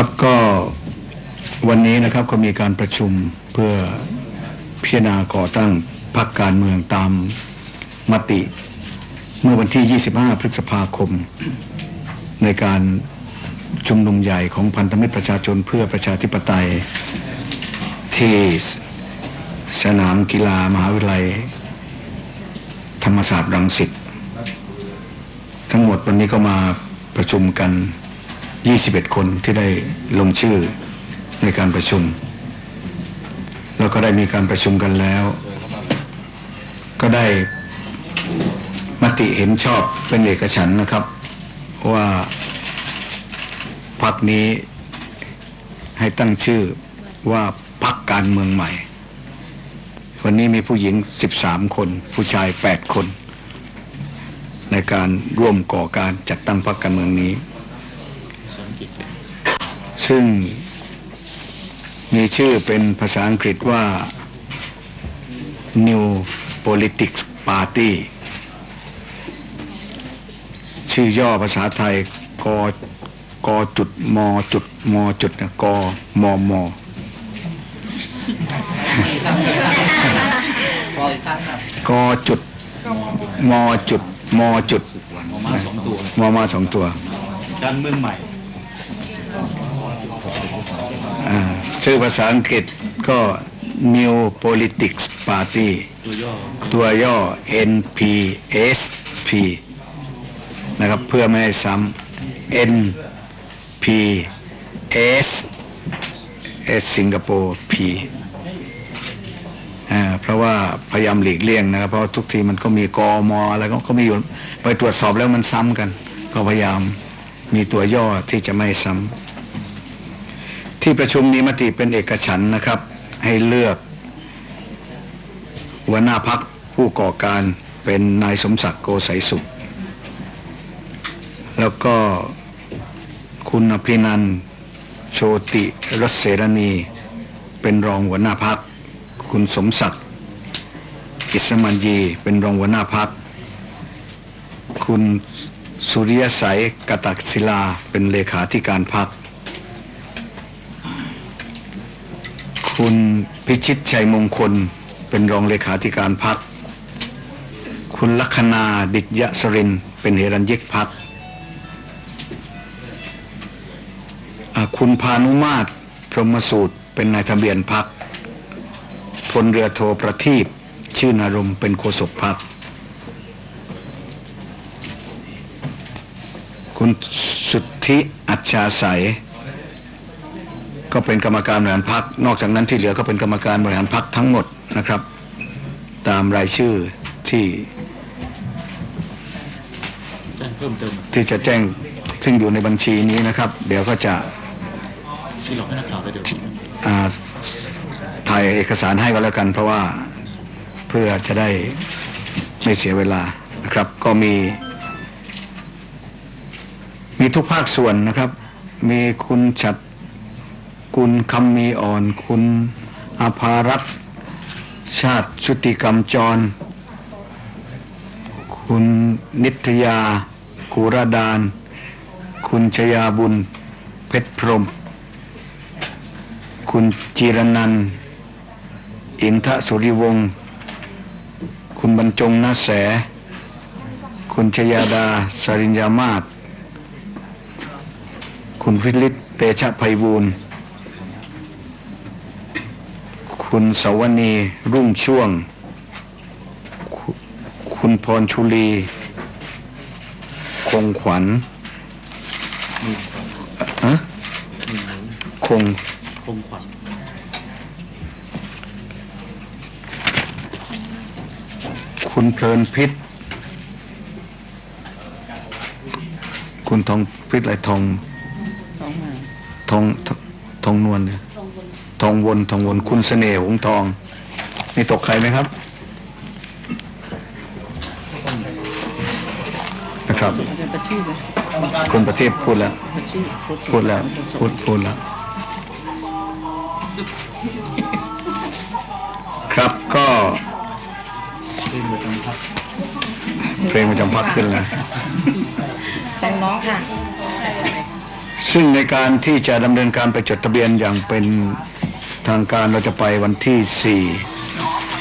ครับก็วันนี้นะครับก็มีการประชุมเพื่อพิจารณาก่อตั้งพรรคการเมืองตามมติ เมื่อวันที่ 25 พฤษภาคม ในการชุมนุมใหญ่ของพันธมิตรประชาชนเพื่อประชาธิปไตย ที่สนามกีฬามหาวิทยาลัย ธรรมศาสตร์รังสิตทั้งหมดวันนี้ก็มาประชุมกัน 21 คนที่ได้ลงชื่อในการประชุม แล้วก็ได้มีการประชุมกันแล้ว ก็ได้มติเห็นชอบเป็นเอกฉันนะครับ ว่าพรรคนี้ให้ตั้งชื่อว่าพรรคการเมืองใหม่ วันนี้มีผู้หญิง 13 คน ผู้ชาย 8 คน ในการร่วมก่อการจัดตั้งพรรคการเมืองนี้ ซึ่งมีชื่อเป็นภาษาอังกฤษว่า New Politics Party ชื่อย่อภาษาไทยกกจุดมจุดมจุดนะกมมกจุดมจุดมจุดออกมาสองตัวมมาสองตัว การเมืองใหม่ ชื่อภาษาอังกฤษก็ New Politics Party ตัวย่อ NPSP นะครับเพื่อไม่ให้ซ้ำ NPS S สิงคโปร์ P เพราะว่าพยายามหลีกเลี่ยงนะครับ เพราะทุกทีมันก็มีกอมออะไรก็ก็มีอยู่ไปตรวจสอบแล้วมันซ้ำกัน ก็พยายามมีตัวย่อที่จะไม่ซ้ำ ที่ประชุมมีมติเป็นเอกฉันนะครับ ให้เลือกหัวหน้าพักผู้ก่อการเป็นนายสมศักดิ์โกไสยสุข แล้วก็คุณอภินันโชติรสเสรณี เป็นรองหัวหน้าพัก คุณสมศักดิ์กิษมันยีเป็นรองหัวหน้าพัก คุณสุริยสัยกตักศิลาเป็นเลขาธิการพัก คุณพิชิตชัยมงคล เป็นรองเลขาธิการพัก คุณลัคนาดิจยสริน เป็นเฮรัญยิกพัก คุณพานุมาตรพรหมสูตร เป็นนายทะเบียนพัก พลเรือโทประทีปชื่นอารมณ์เป็นโฆษกพัก คุณสุทธิอัจฉาใสย ก็เป็นกรรมการบริหารพักนอกจากนั้นที่เหลือก็เป็นกรรมการบริหารพักทั้งหมดนะครับ ตามรายชื่อที่แจ้งเพิ่มเติมที่จะแจ้งซึ่งอยู่ในบัญชีนี้นะครับ เดี๋ยวก็จะที่เราให้นักข่าวไปเดี๋ยวนี้อ่าถ่ายเอกสารให้ก็แล้วกัน เพราะว่าเพื่อจะได้ไม่เสียเวลานะครับ ก็มี มีทุกภาคส่วนนะครับ มีคุณฉัด กุลคำมีอ่อนคุณอาภารัตน์ชาติชุติกรรมจร คุณนิตยากุรดาน คุณชยาบุญ เพชรพรม คุณจีรนันท์อินทสุริวงศ์คุณบรรจงนาแส คุณชยาดาสริญญามาศคุณฟิลิปเตชะไพบูลย์ คุณสวนีรุ่งช่วง คุคุณพรชุลี คงขวัญเอะคงคงขวัญคุณเพลินพิษ คุณทองพิษอะไรทอง ทองทองทองนวลเนี่ย ทองวนทองวนคุณเสน่ห์หงทอง นี่ตกใครไหมครับ นะครับคุณประเทศพูดแล้ว พูดแล้ว พูดพูดแล้ว ครับก็เพลงประจำพักขึ้นแล้วของน้องค่ะ ซึ่งในการที่จะดำเนินการไปจดทะเบียนอย่างเป็นทางการเราจะไปวันที่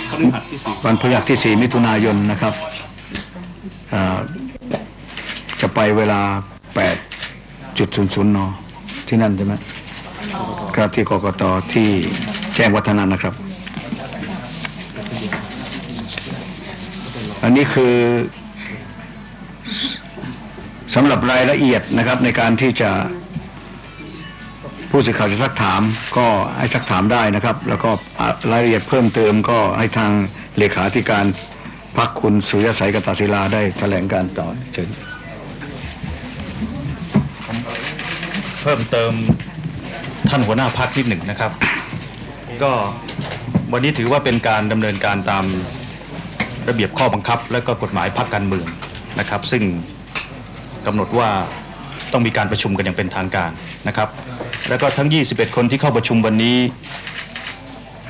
คฤหัสถ์ที่สี่4วันพฤหัสที่ 4 มิถุนายนนะครับอ่าจะไปเวลา 8.00นที่นั่นใช่ไหมครับที่กกตที่แจ้งวัฒนะนะครับ อันนี้คือสำหรับรายละเอียดนะครับในการที่จะ ผู้สื่อข่าวจะซักถามก็ให้ซักถามได้นะครับ แล้วก็รายละเอียดเพิ่มเติมก็ให้ทางเลขาธิการพักคุณสุริยสัยกตาศิลาได้แถลงการต่อเชิญเพิ่มเติมท่านหัวหน้าพักที่หนึ่งนะครับ ก็วันนี้ถือว่าเป็นการดำเนินการตามระเบียบข้อบังคับ และก็กฎหมายพักการเมืองนะครับ ซึ่งกำหนดว่าต้องมีการประชุมกันอย่างเป็นทางการนะครับ แล้วก็ทั้ง 21 คนที่เข้าประชุมวันนี้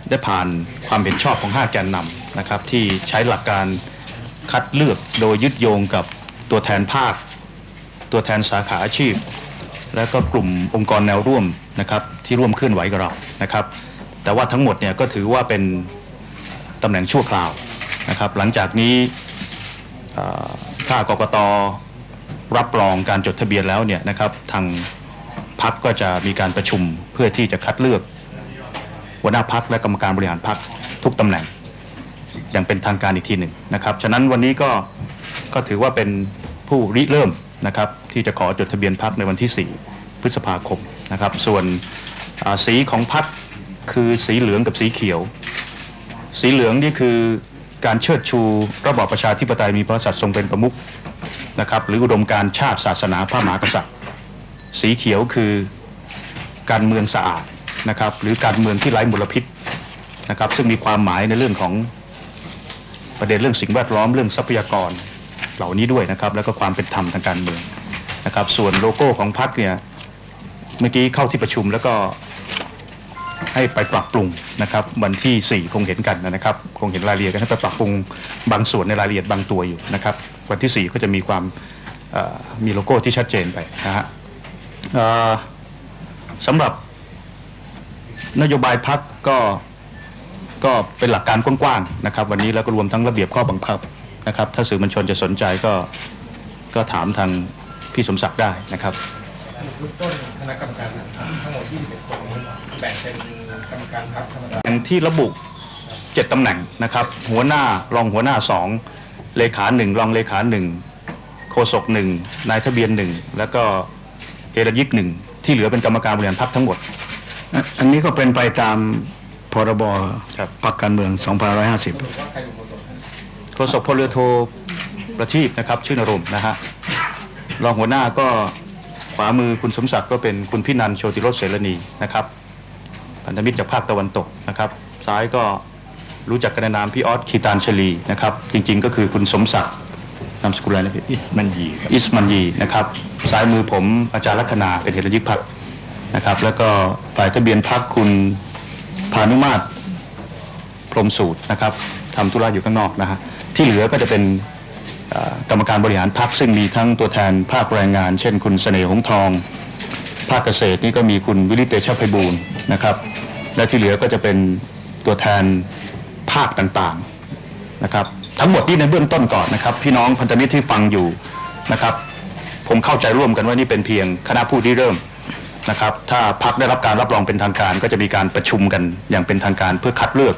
ได้ผ่านความเห็นชอบของ 5 แกนนำนะครับ ที่ใช้หลักการคัดเลือกโดยยึดโยงกับตัวแทนภาค ตัวแทนสาขาอาชีพ และก็กลุ่มองค์กรแนวร่วมนะครับที่ร่วมเคลื่อนไหวกับเรานะครับ แต่ว่าทั้งหมดเนี่ยก็ถือว่าเป็นตำแหน่งชั่วคราวนะครับ หลังจากนี้เอ่อถ้ากกตรับรองการจดทะเบียนแล้วเนี่ยนะครับทาง พักก็จะมีการประชุมเพื่อที่จะคัดเลือก หัวหน้าพักและกรรมการบริหารพักทุกตำแหน่ง อย่างเป็นทางการอีกทีหนึ่งนะครับ ฉะนั้นวันนี้ก็ก็ถือว่าเป็นผู้ริเริ่มนะครับที่จะขอจดทะเบียนพักในวันที่ 4 พฤษภาคมนะครับ ส่วนสีของพักคือสีเหลืองกับสีเขียว สีเหลืองนี่คือการเชิดชูระบอบประชาธิปไตยมีพระกษัตร์ทรงเป็นประมุขนะครับหรืออุดมการชาติศาสนาพระมหากษัตริย์ สีเขียวคือการเมืองสะอาดนะครับ หรือการเมืองที่ไร้มลพิษนะครับ ซึ่งมีความหมายในเรื่องของประเด็นเรื่องสิ่งแวดล้อมเรื่องทรัพยากรเหล่านี้ด้วยนะครับ แล้วก็ความเป็นธรรมทางการเมืองนะครับ ส่วนโลโก้ของพรรคเนี่ยเมื่อกี้เข้าที่ประชุมแล้วก็ให้ไปปรับปรุงนะครับ วันที่ 4 คงเห็นกันนะครับ คงเห็นรายละเอียดกันให้ไปปรับปรุงบางส่วนในรายละเอียดบางตัวอยู่นะครับ วันที่ 4 ก็จะมีความมีโลโก้ที่ชัดเจนไปนะฮะ สำหรับนโยบายพรรคก็ก็เป็นหลักการกว้างๆนะครับ วันนี้แล้วก็รวมทั้งระเบียบข้อบังคับนะครับ ถ้าสื่อมวลชนจะสนใจก็ก็ถามทางพี่สมศักดิ์ได้นะครับเบื้องต้นคณะกรรมการทั้งหมด21คนแบ่งเป็นกรรมการพักธรรมดาอย่างที่ระบุ7ตำแหน่งนะครับ หัวหน้ารองหัวหน้า2เลขา1รองเลขา1โฆษก1นายทะเบียน1แล้วก็ เฮรยิกหนึ่งที่เหลือเป็นกรรมการบริหารพักทั้งหมดอันอันนี้ก็เป็นไปตามพรบครับพรรคการเมือง2550ว่าใครเป็นโฆษกโฆษกพลเรือโทประทีปนะครับ ชื่อนรมนะฮะรองหัวหน้าก็ขวามือคุณสมศักดิ์ก็เป็นคุณพินันท์โชติรสเสรณีนะครับพันธมิตรจากภาคตะวันตกนะครับซ้ายก็รู้จักกันในนามพี่ออสคีตานชลีนะครับ จริงๆก็คือคุณสมศักดิ์ นามสกุลอะไรนะพี่อิสมันยีอิสมันยีนะครับซ้ายมือผมอาจารย์ลัคนาเป็นเฮรยิกพักนะครับ แล้วก็ฝ่ายทะเบียนพักคุณพานุมาตรพรหมสูตรนะครับทำธุระอยู่ข้างนอกนะฮะที่เหลือก็จะเป็นเอ่อกรรมการบริหารพรรคซึ่งมีทั้งตัวแทนภาคแรงงาน เช่น คุณเสน่ห์หงส์ทอง ภาคเกษตรนี่ก็มีคุณวิริตเตชะไพบูลย์นะครับ และที่เหลือก็จะเป็นตัวแทนภาคต่างๆนะครับ ทั้งหมดนี่ในเบื้องต้นก่อนนะครับ พี่น้องพันธมิตรที่ฟังอยู่นะครับ ผมเข้าใจร่วมกันว่านี่เป็นเพียงคณะผู้ที่เริ่มนะครับ ถ้าพักได้รับการรับรองเป็นทางการ ก็จะมีการประชุมกันอย่างเป็นทางการเพื่อคัดเลือก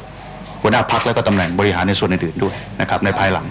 หัวหน้าพักและก็ตำแหน่งบริหารในส่วนอื่นๆด้วยนะครับในภายหลัง